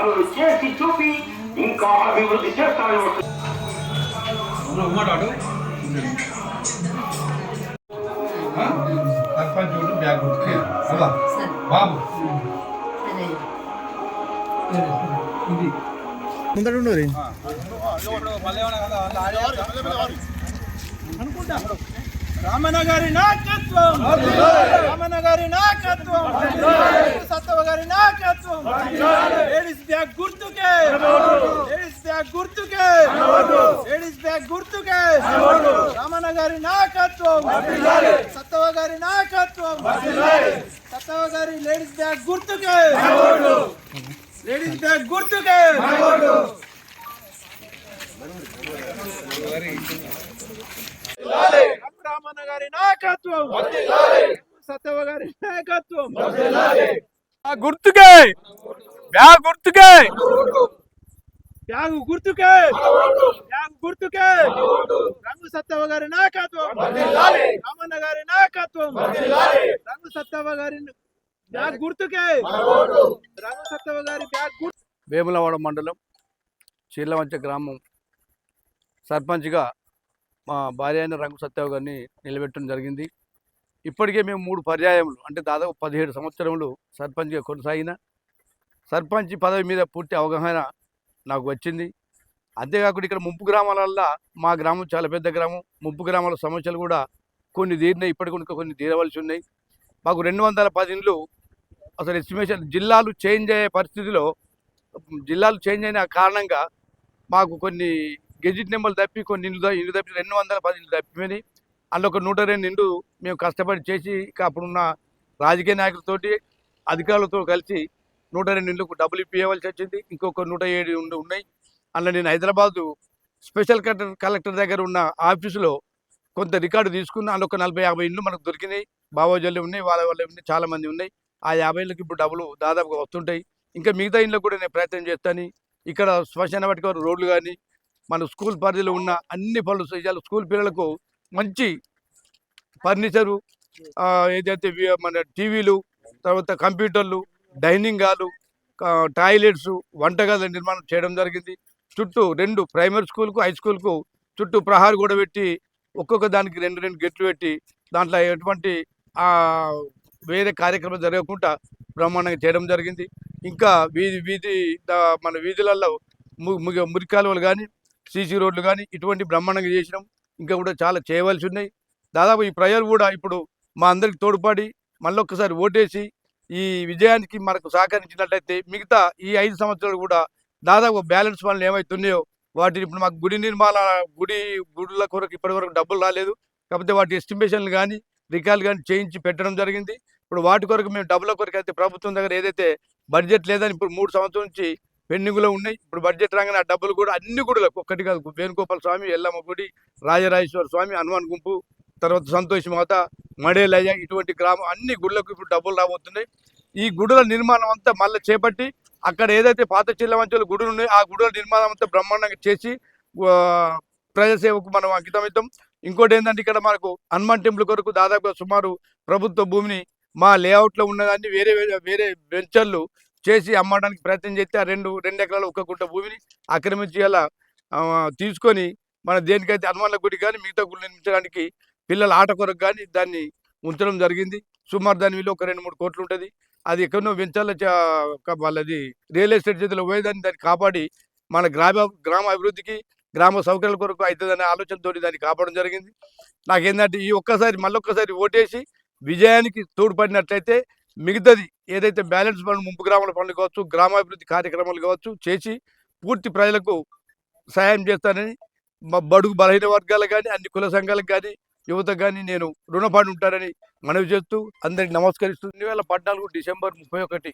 పనులు చేసి చూపి ఇంకా అభివృద్ధి సరే బాబు సరే ముందర ఉండదు రామన్న గారి నాయకత్వం. రామన్న గారి నాయకత్వం. సత్తవ గారి నాయకత్వం. లేడీస్ బ్యాగ్ గుర్తుకే లేడీస్ బ్యాగ్ గుర్తుకే లేడీస్ బ్యాగ్ గుర్తుకే రామన్న గారి నాయకత్వం సత్తవ గారి నాయకత్వం సత్తవ గారి లేడీస్ బ్యాగ్ గుర్తుకే లేడీస్ బ్యాగ్ గుర్తుకే రామన్న గారి నాయకత్వం సత్తవ గారి నాయకత్వం గుర్తుకే బ్యాగ్ గుర్తుకే. బ్యాగ్ గుర్తుకే. బ్యాగ్ గుర్తుకే. రంగు సత్తవ గారి నాయకత్వం. రామన్న గారి నాయకత్వం. రంగు సత్తవ గారి బ్యాగ్ గుర్తుకే. రంగు సత్తవ గారి బ్యాగ్ గుర్తు వేములవాడ మండలం చీర్లవంచ గ్రామం సర్పంచ్గా మా భార్య అయిన రంగు సత్యవ్ గారిని నిలబెట్టడం జరిగింది. ఇప్పటికే మేము మూడు పర్యాయములు అంటే దాదాపు పదిహేడు సంవత్సరములు సర్పంచ్గా కొనసాగిన సర్పంచ్ పదవి మీద పూర్తి అవగాహన నాకు వచ్చింది. అంతేకాకుండా ఇక్కడ ముంపు గ్రామాలల్లో మా గ్రామం చాలా పెద్ద గ్రామం. ముంపు గ్రామాల సమస్యలు కూడా కొన్ని తీరినాయి. ఇప్పటి ఇంకా కొన్ని తీరవలసి ఉన్నాయి. మాకు రెండు వందల పది ఇండ్లు అసలు ఎస్టిమేషన్ జిల్లాలు చేంజ్ అయ్యే పరిస్థితిలో జిల్లాలు చేంజ్ అయిన కారణంగా మాకు కొన్ని గెజిట్ నెంబర్లు తప్పి కొన్ని ఇండ్లు ఇండ్లు తప్పి రెండు వందల పది ఇండ్లు తప్పిపోయినాయి. అందులో ఒక నూట రెండు ఇండ్లు మేము కష్టపడి చేసి ఇక అప్పుడున్న రాజకీయ నాయకులతోటి అధికారులతో కలిసి నూట రెండు ఇండ్లకు డబ్బులు ఇప్పియవలసి వచ్చింది. ఇంకొక నూట ఏడు ఇండ్లు ఉన్నాయి. అలా నేను హైదరాబాదు స్పెషల్ కలెక్టర్ కలెక్టర్ దగ్గర ఉన్న ఆఫీసులో కొంత రికార్డు తీసుకున్న అందులో ఒక నలభై యాభై ఇండ్లు మనకు దొరికినాయి. బావోజల్లు ఉన్నాయి వాళ్ళ వాళ్ళ ఉన్నాయి చాలా మంది ఉన్నాయి. ఆ యాభై ఇండ్లకి ఇప్పుడు డబ్బులు దాదాపుగా వస్తుంటాయి. ఇంకా మిగతా ఇండ్లకు కూడా నేను ప్రయత్నం చేస్తాను. ఇక్కడ శ్మశాన వాటికి రోడ్లు కానీ మన స్కూల్ పరిధిలో ఉన్న అన్ని పనులు చేయాలి. స్కూల్ పిల్లలకు మంచి ఫర్నిచరు ఏదైతే మన టీవీలు తర్వాత కంప్యూటర్లు డైనింగ్ హాలు టాయిలెట్స్ వంటగదుల నిర్మాణం చేయడం జరిగింది. చుట్టూ రెండు ప్రైమరీ స్కూల్కు హై స్కూల్కు చుట్టూ ప్రహారు కూడా పెట్టి ఒక్కొక్క దానికి రెండు రెండు గెట్లు పెట్టి దాంట్లో ఎటువంటి వేరే కార్యక్రమం జరగకుండా బ్రహ్మాండంగా చేయడం జరిగింది. ఇంకా వీధి వీధి మన వీధులలో ము ముగ- కాలువలు కానీ సీసీ రోడ్లు కానీ ఇటువంటి బ్రహ్మాండంగా చేసినాం. ఇంకా కూడా చాలా చేయవలసి ఉన్నాయి. దాదాపు ఈ ప్రజలు కూడా ఇప్పుడు మా అందరికి తోడ్పడి మళ్ళొక్కసారి ఓటేసి ఈ విజయానికి మనకు సహకరించినట్లయితే మిగతా ఈ ఐదు సంవత్సరాలు కూడా దాదాపు బ్యాలెన్స్ పనులు ఏమవుతున్నాయో వాటిని ఇప్పుడు మాకు గుడి నిర్మాణ గుడి గుడుల కొరకు ఇప్పటి వరకు డబ్బులు రాలేదు. కాకపోతే వాటి ఎస్టిమేషన్లు కానీ రికార్డులు కానీ చేయించి పెట్టడం జరిగింది. ఇప్పుడు వాటి కొరకు మేము డబ్బుల కొరకు అయితే ప్రభుత్వం దగ్గర ఏదైతే బడ్జెట్ లేదని ఇప్పుడు మూడు సంవత్సరం నుంచి పెండింగ్లో ఉన్నాయి. ఇప్పుడు బడ్జెట్ రాగానే ఆ డబ్బులు కూడా అన్ని గుడులకు ఒక్కటి కాదు. వేణుగోపాల స్వామి ఎల్లమ్మ గుడి రాజరాజేశ్వర స్వామి హనుమాన్ గుంపు తర్వాత సంతోష్ మాత మడేలయ్య ఇటువంటి గ్రామం అన్ని గుళ్ళకు ఇప్పుడు డబ్బులు రాబోతున్నాయి. ఈ గుడుల నిర్మాణం అంతా మళ్ళీ చేపట్టి అక్కడ ఏదైతే పాత చిల్లమంచుల గుడులు ఉన్నాయో ఆ గుడుల నిర్మాణం అంతా బ్రహ్మాండంగా చేసి ప్రజాసేవకు మనం అంకితమిద్దాం ఇంకోటి ఏంటంటే ఇక్కడ మనకు హనుమాన్ టెంపుల్ కొరకు దాదాపుగా సుమారు ప్రభుత్వ భూమిని మా లేఅవుట్లో ఉన్నదాన్ని వేరే వేరే వేరే వెంచర్లు చేసి అమ్మడానికి ప్రయత్నం చేస్తే ఆ రెండు రెండు ఎకరాలు ఒక్క గుంట భూమిని ఆక్రమించి అలా తీసుకొని మన దేనికైతే హనుమాన్ల గుడి కానీ మిగతా గుడి నిర్మించడానికి పిల్లల ఆట కొరకు కానీ దాన్ని ఉంచడం జరిగింది. సుమారు దాని విలువ ఒక రెండు మూడు కోట్లు ఉంటుంది. అది ఎక్కడో వెంచాల వాళ్ళది రియల్ ఎస్టేట్ చేతిలో పోయేదాన్ని దాన్ని కాపాడి మన గ్రామ గ్రామ అభివృద్ధికి గ్రామ సౌకర్యాల కొరకు అవుతుందనే ఆలోచనతో దాన్ని కాపాడడం జరిగింది. నాకేంటంటే ఈ ఒక్కసారి మళ్ళొక్కసారి ఓటేసి విజయానికి తోడ్పడినట్లయితే మిగతాది ఏదైతే బ్యాలెన్స్ పనులు ముంపు గ్రామాల పనులు కావచ్చు గ్రామాభివృద్ధి కార్యక్రమాలు కావచ్చు చేసి పూర్తి ప్రజలకు సహాయం చేస్తానని బడుగు బలహీన వర్గాలకు కానీ అన్ని కుల సంఘాలకు కానీ యువతకు కానీ నేను రుణపడి ఉంటానని మనవి చేస్తూ అందరికి నమస్కరిస్తూ రెండు వేల పద్నాలుగు డిసెంబర్ ముప్పై ఒకటి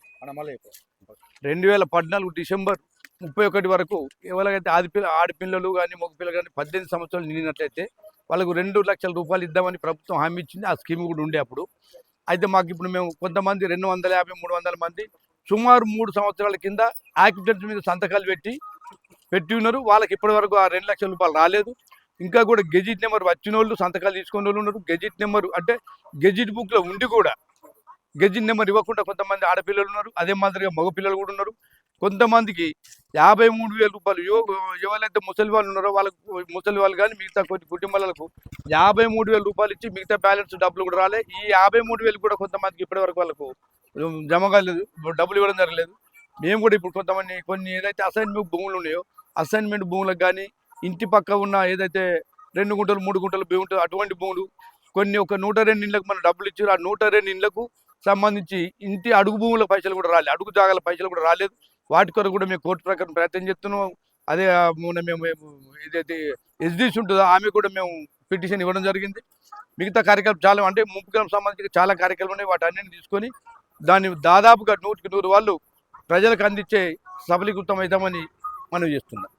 రెండు వేల పద్నాలుగు డిసెంబర్ ముప్పై ఒకటి వరకు ఎవరికైతే ఆడపిల్ల ఆడపిల్లలు కానీ మగపిల్లలు కానీ పద్దెనిమిది సంవత్సరాలు నిండినట్లయితే వాళ్ళకు రెండు లక్షల రూపాయలు ఇద్దామని ప్రభుత్వం హామీ ఇచ్చింది. ఆ స్కీమ్ కూడా ఉండే అప్పుడు. అయితే మాకు ఇప్పుడు మేము కొంతమంది రెండు వందల యాభై మూడు వందల మంది సుమారు మూడు సంవత్సరాల కింద యాక్సిడెంట్స్ మీద సంతకాలు పెట్టి పెట్టి ఉన్నారు. వాళ్ళకి ఇప్పటి వరకు ఆ రెండు లక్షల రూపాయలు రాలేదు. ఇంకా కూడా గెజిట్ నెంబర్ వచ్చిన వాళ్ళు సంతకాలు తీసుకునే వాళ్ళు ఉన్నారు. గెజిట్ నెంబర్ అంటే గెజిట్ బుక్లో ఉండి కూడా గెజిట్ నెంబర్ ఇవ్వకుండా కొంతమంది ఆడపిల్లలు ఉన్నారు. అదే మాదిరిగా మగ పిల్లలు కూడా ఉన్నారు. కొంతమందికి యాభై మూడు వేల రూపాయలు ఎవ- ఎవరైతే ముసలి వాళ్ళు ఉన్నారో వాళ్ళకు ముసలి వాళ్ళు కానీ మిగతా కొన్ని కుటుంబాలకు యాభై మూడు వేల రూపాయలు ఇచ్చి మిగతా బ్యాలెన్స్ డబ్బులు కూడా రాలే. ఈ యాభై మూడు వేలు కూడా కొంతమందికి ఇప్పటివరకు వాళ్ళకు జమ కాలేదు. డబ్బులు ఇవ్వడం జరగలేదు. మేము కూడా ఇప్పుడు కొంతమంది కొన్ని ఏదైతే అసైన్మెంట్ భూములు ఉన్నాయో అసైన్మెంట్ భూములకు కానీ ఇంటి పక్క ఉన్న ఏదైతే రెండు గుంటలు మూడు గుంటలు భూమి అటువంటి భూములు కొన్ని ఒక నూట రెండు ఇండ్లకు మనం డబ్బులు ఇచ్చారు. ఆ నూట రెండు ఇండ్లకు సంబంధించి ఇంటి అడుగు భూముల పైసలు కూడా రాలేదు అడుగు జాగాల పైసలు కూడా రాలేదు. వాటి కొరకు కూడా మేము కోర్టు ప్రకారం ప్రయత్నం చేస్తున్నాం. అదే మొన్న మేము ఏదైతే ఎస్డిసి ఉంటుందో ఆమె కూడా మేము పిటిషన్ ఇవ్వడం జరిగింది. మిగతా కార్యక్రమం చాలా అంటే ముప్పుకు సంబంధించిన చాలా కార్యక్రమాలు ఉన్నాయి. వాటి అన్నింటిని తీసుకొని దాన్ని దాదాపుగా నూటికి నూరు వాళ్ళు ప్రజలకు అందించే సఫలీకృతం అవుతామని మనం చేస్తున్నాం.